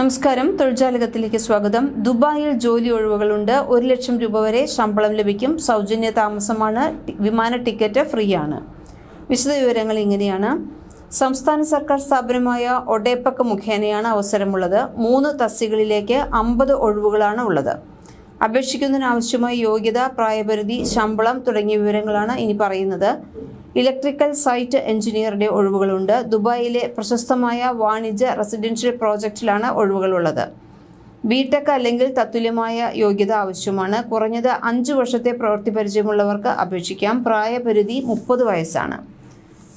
നമസ്കാരം. തൊഴിൽജാലകത്തിലേക്ക് സ്വാഗതം. ദുബായിൽ ജോലി ഒഴിവുകളുണ്ട്. ഒരു ലക്ഷം രൂപ വരെ ശമ്പളം ലഭിക്കും. സൗജന്യ താമസമാണ്. വിമാന ടിക്കറ്റ് ഫ്രീ ആണ് വിശദവിവരങ്ങൾ ഇങ്ങനെയാണ്. സംസ്ഥാന സർക്കാർ സ്ഥാപനമായ ഒഡേപ്പക്ക് മുഖേനയാണ് അവസരമുള്ളത്. മൂന്ന് തസ്തികളിലേക്ക് അമ്പത് ഒഴിവുകളാണ് ഉള്ളത്. അപേക്ഷിക്കുന്നതിനാവശ്യമായ യോഗ്യത പ്രായപരിധി ശമ്പളം തുടങ്ങിയ വിവരങ്ങളാണ് ഇനി പറയുന്നത്. ഇലക്ട്രിക്കൽ സൈറ്റ് എഞ്ചിനീയറുടെ ഒഴിവുകളുണ്ട്. ദുബായിലെ പ്രശസ്തമായ വാണിജ്യ റെസിഡൻഷ്യൽ പ്രോജക്റ്റിലാണ് ഒഴിവുകളുള്ളത്. ബിടെക് അല്ലെങ്കിൽ തത്തുല്യമായ യോഗ്യത ആവശ്യമാണ്. കുറഞ്ഞത് അഞ്ച് വർഷത്തെ പ്രവൃത്തി പരിചയമുള്ളവർക്ക് അപേക്ഷിക്കാം. പ്രായപരിധി മുപ്പത് വയസ്സാണ്.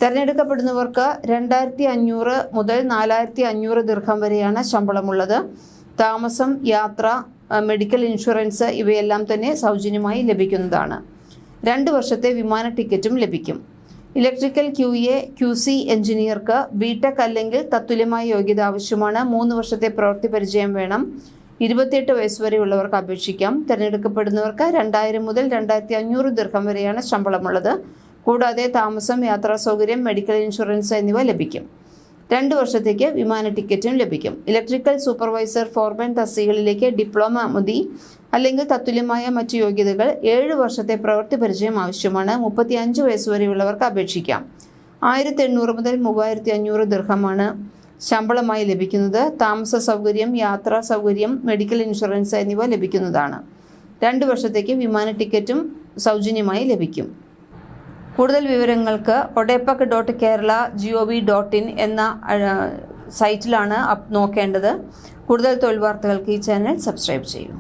തിരഞ്ഞെടുക്കപ്പെടുന്നവർക്ക് രണ്ടായിരത്തി അഞ്ഞൂറ് മുതൽ നാലായിരത്തി അഞ്ഞൂറ് ദീർഘം വരെയാണ് ശമ്പളമുള്ളത്. താമസം യാത്ര മെഡിക്കൽ ഇൻഷുറൻസ് ഇവയെല്ലാം തന്നെ സൗജന്യമായി ലഭിക്കുന്നതാണ്. രണ്ട് വർഷത്തെ വിമാന ടിക്കറ്റും ലഭിക്കും. Electrical Q A Q C എഞ്ചിനീയർക്ക് BTech അല്ലെങ്കിൽ തത്തുല്യമായ യോഗ്യത ആവശ്യമാണ്. മൂന്ന് വർഷത്തെ പ്രവൃത്തി പരിചയം വേണം. ഇരുപത്തിയെട്ട് വയസ്സ് വരെയുള്ളവർക്ക് അപേക്ഷിക്കാം. തിരഞ്ഞെടുക്കപ്പെടുന്നവർക്ക് രണ്ടായിരം മുതൽ രണ്ടായിരത്തി അഞ്ഞൂറ് ദീർഘം വരെയാണ് ശമ്പളമുള്ളത്. കൂടാതെ താമസം യാത്രാ സൗകര്യം മെഡിക്കൽ ഇൻഷുറൻസ് എന്നിവ ലഭിക്കും. രണ്ട് വർഷത്തേക്ക് വിമാന ടിക്കറ്റും ലഭിക്കും. ഇലക്ട്രിക്കൽ സൂപ്പർവൈസർ ഫോർമാൻ തസ്തികളിലേക്ക് ഡിപ്ലോമ മതി അല്ലെങ്കിൽ തത്തുല്യമായ മറ്റു യോഗ്യതകൾ ഏഴ് വർഷത്തെ പ്രവൃത്തി പരിചയം ആവശ്യമാണ്. മുപ്പത്തി അഞ്ച് വയസ്സ് വരെയുള്ളവർക്ക് അപേക്ഷിക്കാം. ആയിരത്തി എണ്ണൂറ് മുതൽ മൂവായിരത്തി അഞ്ഞൂറ് ദീർഘമാണ് ശമ്പളമായി ലഭിക്കുന്നത്. താമസ സൗകര്യം യാത്രാ സൗകര്യം മെഡിക്കൽ ഇൻഷുറൻസ് എന്നിവ ലഭിക്കുന്നതാണ്. രണ്ട് വർഷത്തേക്ക് വിമാന ടിക്കറ്റും സൗജന്യമായി ലഭിക്കും. കൂടുതൽ വിവരങ്ങൾക്ക് ODEPC dot Kerala G O V dot in എന്ന സൈറ്റിലാണ് നോക്കേണ്ടത്. കൂടുതൽ തൊഴിൽ വാർത്തകൾക്ക് ഈ ചാനൽ സബ്സ്ക്രൈബ് ചെയ്യൂ.